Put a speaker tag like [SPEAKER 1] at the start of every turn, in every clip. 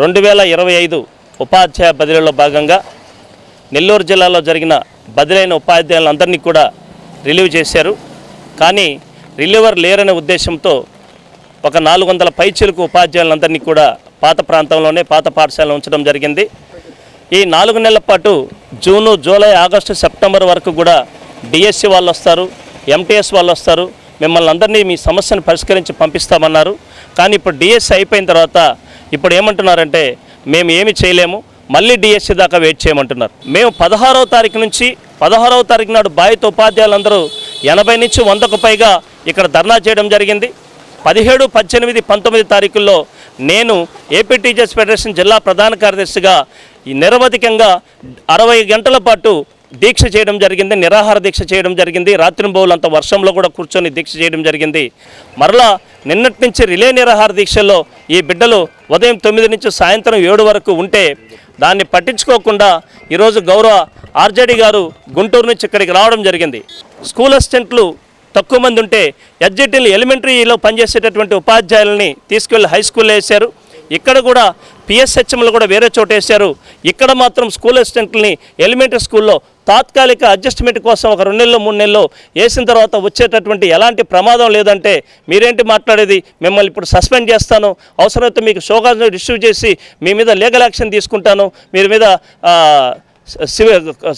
[SPEAKER 1] రెండు వేల ఇరవై ఐదు ఉపాధ్యాయ బదిలీలో భాగంగా నెల్లూరు జిల్లాలో జరిగిన బదిలైన ఉపాధ్యాయులందరినీ కూడా రిలీవ్ చేశారు. కానీ రిలీవర్ లేరనే ఉద్దేశంతో ఒక నాలుగు వందల పైచీలకు ఉపాధ్యాయులందరినీ కూడా పాత ప్రాంతంలోనే పాత పాఠశాలలో ఉంచడం జరిగింది. ఈ నాలుగు నెలల పాటు జూను జూలై ఆగస్టు సెప్టెంబర్ వరకు కూడా డిఎస్సి వాళ్ళు వస్తారు ఎంటీఎస్ వాళ్ళు వస్తారు. మిమ్మల్ని అందరినీ మీ సమస్యను పరిష్కరించి పంపిస్తామన్నారు. కానీ ఇప్పుడు డిఎస్సి అయిపోయిన తర్వాత ఇప్పుడు ఏమంటున్నారంటే మేము ఏమి చేయలేము మళ్ళీ డిఎస్సి దాకా వెయిట్ చేయమంటున్నారు. మేము పదహారవ తారీఖు నుంచి పదహారవ తారీఖు నాడు బాధిత ఉపాధ్యాయులందరూ ఎనభై నుంచి వందకు పైగా ఇక్కడ ధర్నా చేయడం జరిగింది. పదిహేడు పద్దెనిమిది పంతొమ్మిది తారీఖుల్లో నేను ఏపీ టీచర్స్ ఫెడరేషన్ జిల్లా ప్రధాన కార్యదర్శిగా ఈ నిరవధికంగా అరవై గంటల పాటు దీక్ష చేయడం జరిగింది నిరాహార దీక్ష చేయడం జరిగింది. రాత్రింబౌలంత వర్షంలో కూడా కూర్చొని దీక్ష చేయడం జరిగింది. మరలా నిన్నటి నుంచి రిలే నిరాహార దీక్షల్లో ఈ బిడ్డలు ఉదయం తొమ్మిది నుంచి సాయంత్రం ఏడు వరకు ఉంటే దాన్ని పట్టించుకోకుండా ఈరోజు గౌరవ ఆర్జేడి గారు గుంటూరు నుంచి ఇక్కడికి రావడం జరిగింది. స్కూల్ అసిస్టెంట్లు తక్కువ మంది ఉంటే ఎడ్జిటీలు ఎలిమెంటరీలో పనిచేసేటటువంటి ఉపాధ్యాయులని తీసుకెళ్ళి హై స్కూల్లో వేశారు. ఇక్కడ కూడా పిఎస్హెచ్ఎంలు కూడా వేరే చోట వేశారు. ఇక్కడ మాత్రం స్కూల్ అసిస్టెంట్లని ఎలిమెంటరీ స్కూల్లో తాత్కాలిక అడ్జస్ట్మెంట్ కోసం ఒక రెండు నెలలు మూడు నెలలు వేసిన తర్వాత వచ్చేటటువంటి ఎలాంటి ప్రమాదం లేదంటే మీరేంటి మాట్లాడేది? మిమ్మల్ని ఇప్పుడు సస్పెండ్ చేస్తాను. అవసరమైతే మీకు షోకాజ్ ఇష్యూ చేసి మీ మీద లీగల్ యాక్షన్ తీసుకుంటాను. మీరు మీద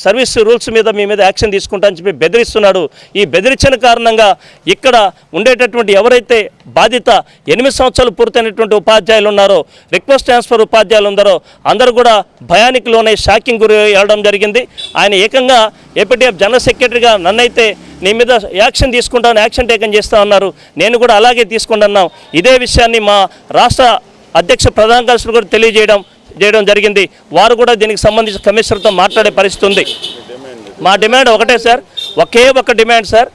[SPEAKER 1] సర్వీస్ రూల్స్ మీద మీ మీద యాక్షన్ తీసుకుంటా అని చెప్పి బెదిరిస్తున్నాడు. ఈ బెదిరించిన కారణంగా ఇక్కడ ఉండేటటువంటి ఎవరైతే బాధిత ఎనిమిది సంవత్సరాలు పూర్తయినటువంటి ఉపాధ్యాయులు ఉన్నారో రిక్వెస్ట్ ట్రాన్స్ఫర్ ఉపాధ్యాయులు ఉన్నారో అందరూ కూడా భయానికి లోనే షాకింగ్ గురి వెళ్ళడం జరిగింది. ఆయన ఏకంగా ఏపీటీఎఫ్ జనరల్ సెక్రటరీగా నన్నైతే నీ మీద యాక్షన్ తీసుకుంటాను యాక్షన్ టేకన్ చేస్తా ఉన్నారు నేను కూడా అలాగే తీసుకుంటున్నాం. ఇదే విషయాన్ని మా రాష్ట్ర అధ్యక్ష ప్రధాన కార్యదర్శులు కూడా తెలియజేయడం చేయడం జరిగింది. వారు కూడా దీనికి సంబంధించి కమిషనర్తో మాట్లాడే పరిస్థితి ఉంది. మా డిమాండ్ ఒకటే సార్. ఒకే ఒక డిమాండ్ సార్.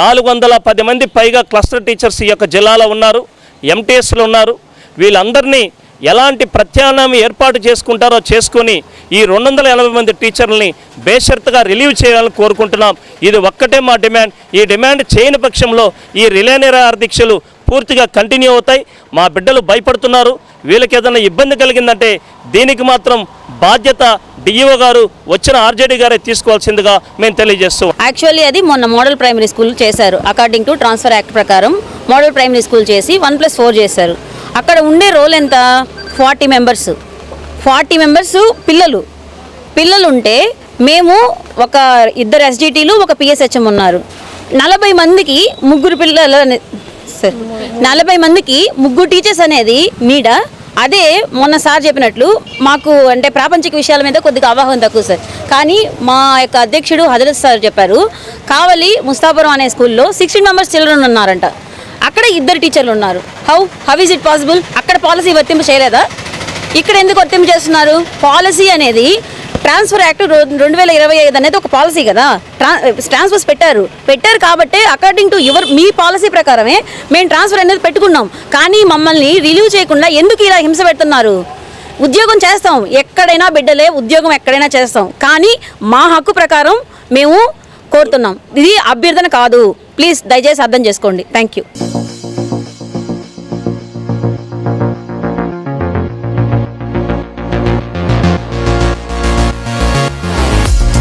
[SPEAKER 1] నాలుగు వందల పది మంది పైగా క్లస్టర్ టీచర్స్ ఈ యొక్క జిల్లాలో ఉన్నారు. ఎంటీఎస్లు ఉన్నారు. వీళ్ళందరినీ ఎలాంటి ప్రత్యామ్నాయం ఏర్పాటు చేసుకుంటారో చేసుకొని ఈ రెండు వందల ఎనభై మంది టీచర్లని బేషరత్గా రిలీవ్ చేయాలని కోరుకుంటున్నాం. ఇది ఒక్కటే మా డిమాండ్. ఈ డిమాండ్ చేయని పక్షంలో ఈ రిలే నిరాహార పూర్తిగా కంటిన్యూ అవుతాయి. మా బిడ్డలు భయపడుతున్నారు. వీళ్ళకి ఏదైనా ఇబ్బంది కలిగిందంటే దీనికి మాత్రం బాధ్యత డిఈఓ గారు వచ్చిన ఆర్జేడీ గారే తీసుకోవాల్సిందిగా మేము తెలియజేస్తూ
[SPEAKER 2] యాక్చువల్లీ అది మొన్న మోడల్ ప్రైమరీ స్కూల్ చేశారు. అకార్డింగ్ టు ట్రాన్స్ఫర్ యాక్ట్ ప్రకారం మోడల్ ప్రైమరీ స్కూల్ చేసి వన్ ప్లస్ ఫోర్ చేశారు. అక్కడ ఉండే రోల్ ఎంత? Forty members. ఫార్టీ మెంబర్స్ పిల్లలు. పిల్లలు ఉంటే మేము ఒక ఇద్దరు ఎస్డిటీలు ఒక పిఎస్హెచ్ఎం ఉన్నారు. నలభై మందికి ముగ్గురు పిల్లలు సార్. నలభై మందికి ముగ్గురు టీచర్స్ అనేది నీడ. అదే మొన్న సార్ చెప్పినట్లు మాకు అంటే ప్రాపంచిక విషయాల మీద కొద్దిగా అవగాహన తక్కువ సార్. కానీ మా యొక్క అధ్యక్షుడు హజరత్ సార్ చెప్పారు కావలి ముస్తాపురం అనే స్కూల్లో సిక్స్టీన్ మెంబర్స్ చిల్డ్రన్ ఉన్నారంట. అక్కడ ఇద్దరు టీచర్లు ఉన్నారు. How how is it possible అక్కడ పాలసీ వర్తింపు చేయలేదా? ఇక్కడ ఎందుకు వర్తింపు చేస్తున్నారు? పాలసీ అనేది ట్రాన్స్ఫర్ యాక్ట్ రెండు వేల ఇరవై ఐదు అనేది ఒక పాలసీ కదా. ట్రాన్స్ఫర్స్ పెట్టారు. పెట్టారు కాబట్టి అకార్డింగ్ టు యువర్ మీ పాలసీ ప్రకారమే మేము ట్రాన్స్ఫర్ అనేది పెట్టుకున్నాం. కానీ మమ్మల్ని రిలీవ్ చేయకుండా ఎందుకు ఇలా హింస పెడుతున్నారు? ఉద్యోగం చేస్తాం. ఎక్కడైనా బిడ్డలే ఉద్యోగం ఎక్కడైనా చేస్తాం. కానీ మా హక్కు ప్రకారం మేము కోరుతున్నాం. ఇది అభ్యర్థన కాదు. ప్లీజ్ దయచేసి అర్థం చేసుకోండి. Thank you